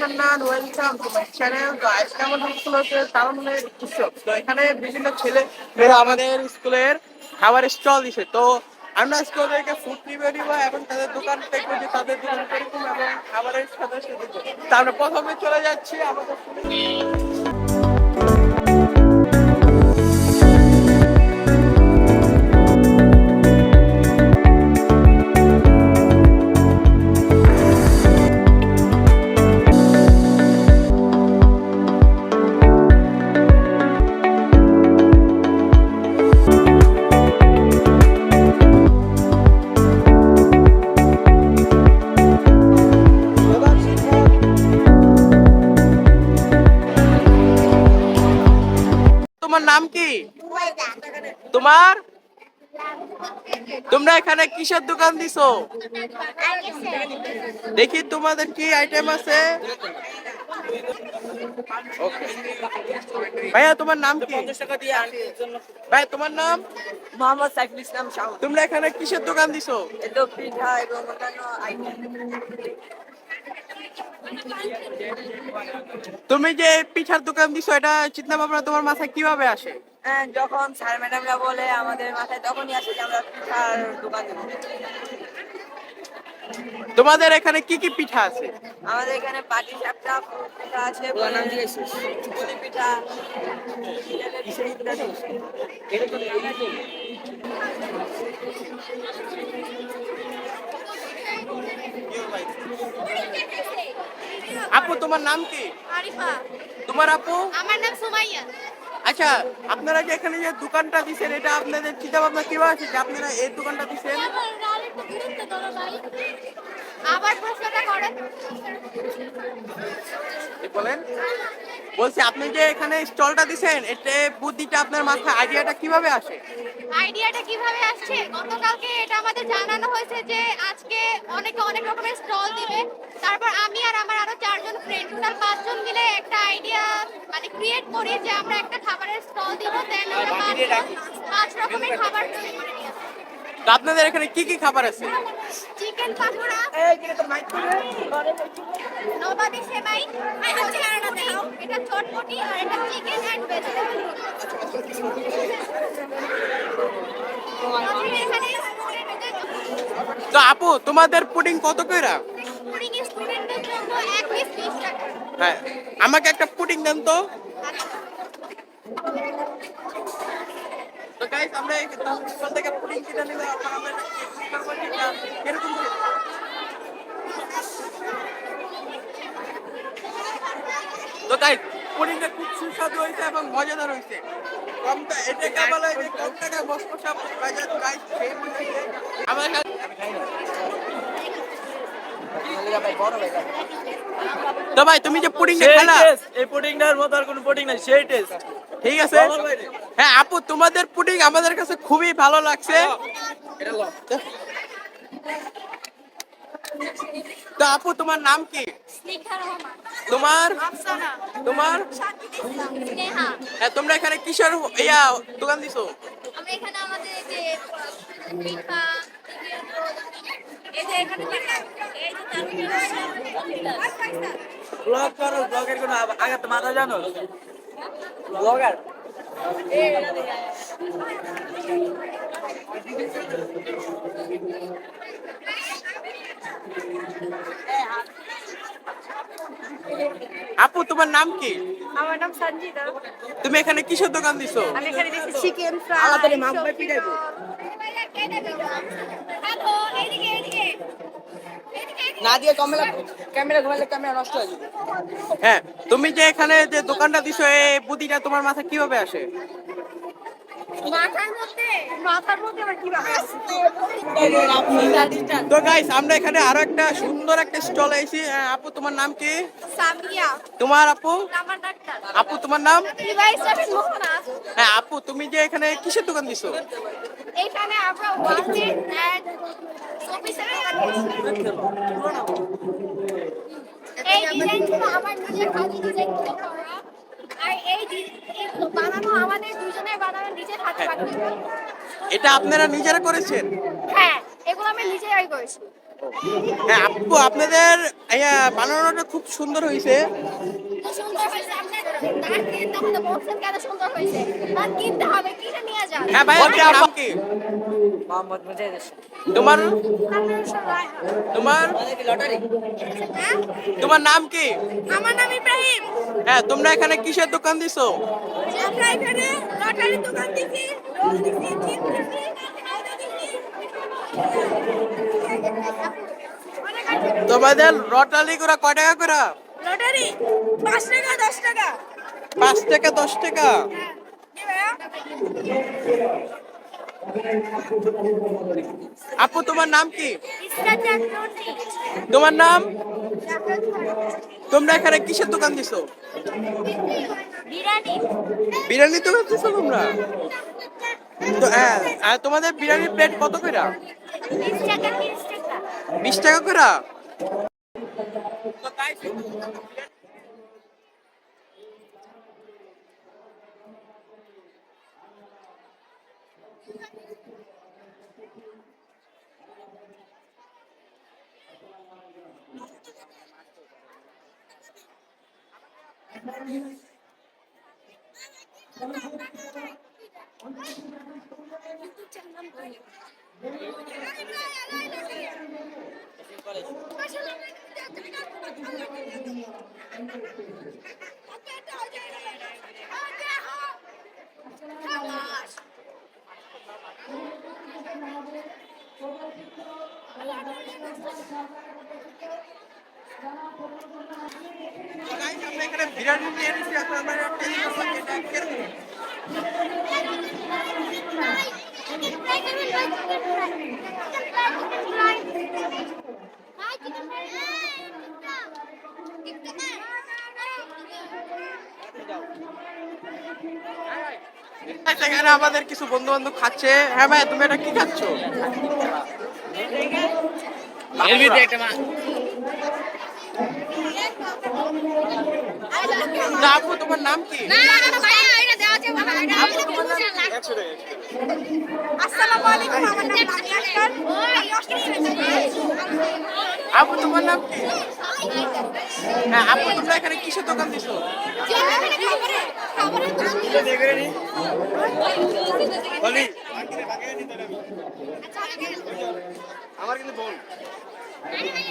Hannan welcome তো school হচ্ছে এখানে বিভিন্ন ছেলে মেয়েরা আমাদের স্কুলের খাবার স্টল দিছে। তো আমরা স্কুলদেরকে ফুড রিভিউ দিব এবং তাদের দোকান দেখব যে তাদের দোকান এবং খাবারের সাথে সাথে তো প্রথমে চলে যাচ্ছি আমাদের তোমার নাম কি? তোমার? তোমরা এখানে কিসের দোকান দিছো? দেখি তোমাদের কি আইটেম আছে। ভাইয়া তোমার নাম কি? ভাই তোমার নাম? মোহাম্মদ সাইফুল ইসলাম শাহ। তোমরা এখানে কিসের দোকান দিছো? পিঠা এবং তুমি যে পিঠার দোকান দিছো এটা চিন্তা ভাবনা তোমার মাথায় কীভাবে আসে? হ্যাঁ, যখন স্যার ম্যাডামরা বলে আমাদের মাথায় তখনই আসে যে আমরা পিঠার দোকান দেবো। তোমাদের এখানে কি কি পিঠা আছে? আমাদের এখানে পাটি সাপটা পিঠা আছে? পুলি পিঠা ইত্যাদি। আপু তোমার নাম কি? আরিফা। তোমার আপু? আমার নাম সুমাইয়া। আচ্ছা আপনারা যে এখানে যে দোকানটা দিচ্ছেন এটা আপনাদের চিন্তা ভাবনা কীভাবে আছে যে আপনারা এই দোকানটা দিচ্ছেন আবার প্রশ্নটা করেন। বলেন? বলছি আপনি যে এখানে স্টলটা দিছেন এতে বুদ্ধিটা আপনার মাথায় আইডিয়াটা কীভাবে আসে? আইডিয়াটা কীভাবে আসছে? গতকালকে এটা আমাদের জানানো হয়েছে যে আজকে অনেকে অনেক রকমের স্টল দিবে। তারপর আমি আর আমার আরও চারজন ফ্রেন্ড টোটাল পাঁচজন মিলে একটা আইডিয়া মানে ক্রিয়েট করি যে আমরা একটা খাবারের স্টল দিব দেন পাঁচ- রকমের খাবার তৈরি করে নিয়ে আপনাদের এখানে কি কি খাবার আছে? চিকেন পাকোড়া। নবাবি সেমাই। চটপটি এটা চটপটি আর এটা চিকেন এন্ড ভেজিটেবল তো আপু তোমাদের পুডিং কত কইরা? পুডিং স্টুডেন্টদের জন্য এক পিস 20 টাকা। হ্যাঁ। আমাকে একটা পুডিং দেন তো। তো গাইস আমরা থেকে কিনে নিলে আমরা খেতে? তো গাইস খুব সুস্বাদু হয়েছে এবং মজাদার হয়েছে। কম টা- এটাকে বলা হয় যে কম টাকায় বসমসা বাজার গাইস আমার তো ভাই তুমি যে পুডিং খেলা এই পুডিংটার মতো আর কোনো পুডিং নাই সেই টেস্ট ঠিক আছে? হ্যাঁ আপু তোমাদের পুডিং আমাদের কাছে খুবই ভালো লাগছে। তো আপু তোমার নাম কি? তোমার? তোমার? হ্যাঁ তোমরা এখানে কিসের ইয়া দোকান দিছো? ব্লগ করো ব্লগের কোনো আঘাত মাথা জানো? ব্লগার আপু তোমার নাম কি? আমার নাম সঞ্জিতা। তুমি এখানে কিসের দোকান দিছো? আমি এখানে দিচ্ছি চিকেন ফ্রাই আলাদা। হ্যালো এইদিকে এইদিকে এইদিকে। না দিয়ে ক্যামেরা ক্যামেরা ঘুমালে ক্যামেরা নষ্ট হয়ে যাবে। হ্যাঁ তুমি যে এখানে যে দোকানটা দিছো এই বুদ্ধিটা তোমার মাথায় কীভাবে আসে? তো গাইস আমরা এখানে আরও একটা সুন্দর একটা স্টল আইছি আপু তোমার নাম কি? সামিয়া। তোমার আপু? আপু তোমার নাম? হ্যাঁ আপু তুমি যে এখানে কিসের দোকান দিছো? এখানে আমরা এই ডিজাইনগুলো আমার নিজের হাতে করা? আর এই এগুলো বানানো আমাদের দুজনের বানানো নিজের হাতে বানানো। এটা আপনারা নিজেরা করেছেন? হ্যাঁ এগুলো আমি নিজেরাই করেছি। হ্যাঁ আপু আপনাদের বানানোটা খুব সুন্দর হয়েছে। সুন্দর হয়েছে। হ্যাঁ ভাই আপনার নাম কি? মোহাম্মদ মুজাহিদ তোমার? তোমার? লটারি? তোমার নাম কি? আমার নাম ইব্রাহিম। হ্যাঁ তোমরা এখানে কিসের দোকান দিছো? আমরা এখানে লটারি দোকান দিছি রোল দিছি চিপ দিছি আলু দিছি। অনেক আছে। তোমাদের রটালি করে কয় টাকা করে? লটারি পাঁচ টাকা দশ টাকা। পাঁচ টাকা, দশ টাকা। আপু, তোমার নাম কি? তোমার নাম? তোমরা এখানে কিসের দোকান দিছো? বিরিয়ানি দোকান দিছো তোমরা? তো হ্যাঁ আর তোমাদের বিরিয়ানির প্লেট কত করে? বিশ টাকা করে? আমরা এখানে বিরিয়ানি নিয়ে এসেছি এখন এখানে আমাদের কিছু বন্ধু বান্ধব খাচ্ছে। হ্যাঁ ভাই তুমি এটা কি খাচ্ছ এর ভিতরে একটা মা না, আপু তোমার নাম কি আপু তোমার নাম কি? হ্যাঁ আপু তোমরা এখানে কিসের দোকান দিছো? আমার কিন্তু বোন। Hey,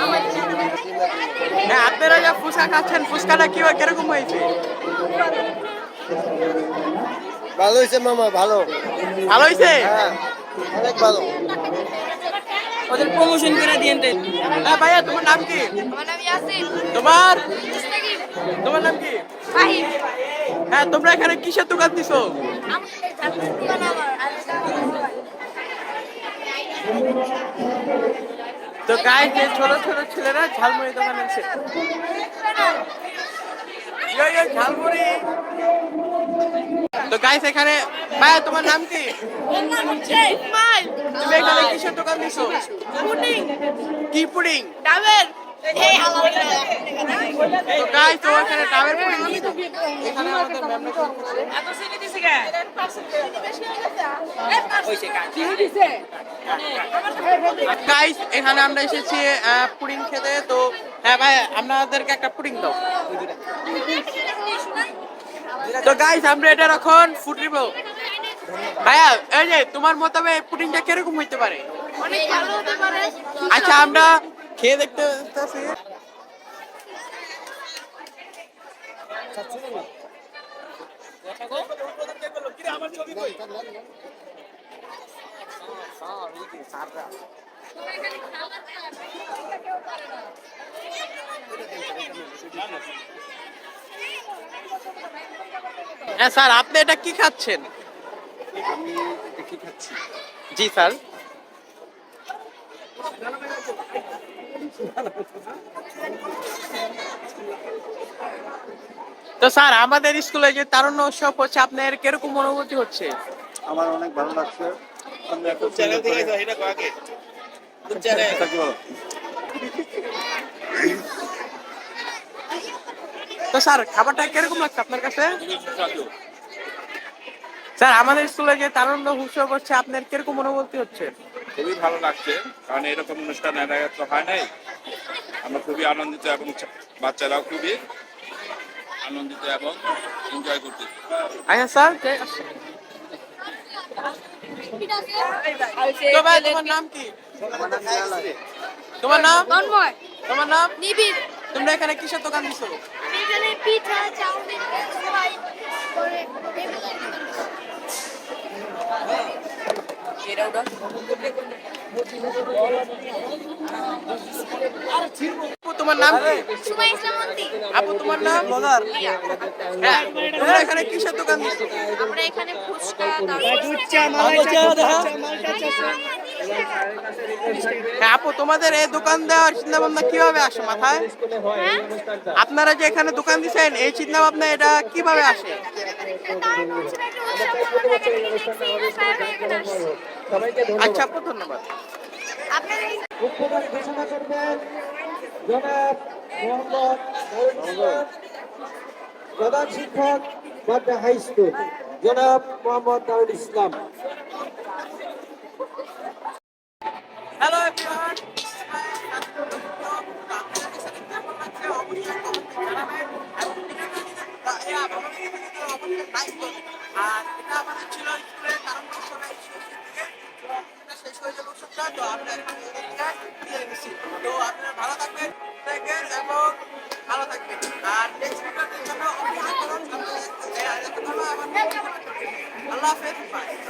Papa! হ্যাঁ আপনারা যা ফুচকা খাচ্ছেন ফুচকাটা কি কীরকম হয়েছে? ভালো হয়েছে মামা ভালো। ভালো হয়েছে? হ্যাঁ অনেক ভালো। ওদের প্রমোশন করে দিয়েন তো। হ্যাঁ ভাইয়া তোমার নাম কি? আমার নাম ইয়াসিন। তোমার? তোমার নাম কি? ফাহিম। হ্যাঁ তোমরা এখানে কিসের দোকান দিছো? আমার তো গায়ে যে ছোট ছোট ছেলেরা ঝালমুড়ি দোকান আছে ইয়ো, ইয়ো, ঝালমুড়ি। তো গাইস এখানে ভাইয়া তোমার নাম কি? তুমি এখানে কিসের দোকান দিছো? পুডিং কি পুডিং? ডাবের এই তো গাইস তো এখানে ডাবের পুডিং এখানে আমাদের ম্যাম এত সিনি দিছে কে? গাইস এখানে আমরা এসেছি পুডিং খেতে। তো হ্যাঁ ভাই, আপনাদেরকে একটা পুডিং দাও। তো গাইস আমরা এটা এখন ফুট নিব ভাইয়া, এই যে, তোমার মতামত এই পুডিংটা কীরকম হইতে পারে? আচ্ছা আমরা খেয়ে দেখতে চাচ্ছি হ্যাঁ স্যার, আপনি এটা কি খাচ্ছেন? জি, স্যার। তো, স্যার, আমাদের স্কুলে যে তারুণ্য উৎসব হচ্ছে, আপনার কীরকম অনুভূতি হচ্ছে? আমার অনেক ভালো লাগছে। চ্যানেল থেকে এটা আগে। চ্যানেল। তো স্যার খাবারটা কীরকম লাগছে আপনার কাছে? স্যার আমাদের স্কুলে যে তারুণ্য উৎসব হচ্ছে আপনার কীরকম অনুভূতি হচ্ছে? খুবই ভালো লাগছে কারণ এরকম অনুষ্ঠান এর আগে তো হয় নাই। আমরা খুবই আনন্দিত এবং বাচ্চারাও খুবই আনন্দিত এবং এনজয় করতেছে। আচ্ছা স্যার তো ভাই তোমার নাম কি? তোমার নাম? তন্ময়। তোমার নাম? নিবিড়। তোমরা এখানে কিসের দোকান দিছো? এখানে পিঠা চাউমিন ফ্রাই করে এটা ওটা? আপু, তোমার নাম কি? আপু তোমার নাম? হ্যাঁ, তোমরা এখানে কিসের দোকান দিছো আমরা এখানে ফুচকা হ্যাঁ আপু তোমাদের এই দোকান দেওয়ার চিন্তা ভাবনা কীভাবে আসে মাথায়? আপনারা যে এখানে দোকান দিচ্ছেন এই চিন্তা ভাবনা এটা কীভাবে আসে? আচ্ছা আপু ধন্যবাদ। করবেন। জনাব মোহাম্মদ প্রধান শিক্ষক বাড্ডা হাই স্কুল। জনাব মোহাম্মদ দারুল ইসলাম। হ্যালো আর এটা আমাদের ছিল স্কুলের কারণ শেষ হয়ে যাবে তো আমরা এখন এদিকে দিয়ে দিচ্ছি তো আপনারা ভালো থাকবেন থাকবেন এবং ভালো থাকবেন। আর নেক্সট ভিডিওর জন্য অপেক্ষা করুন। আল্লাহ হাফেজ।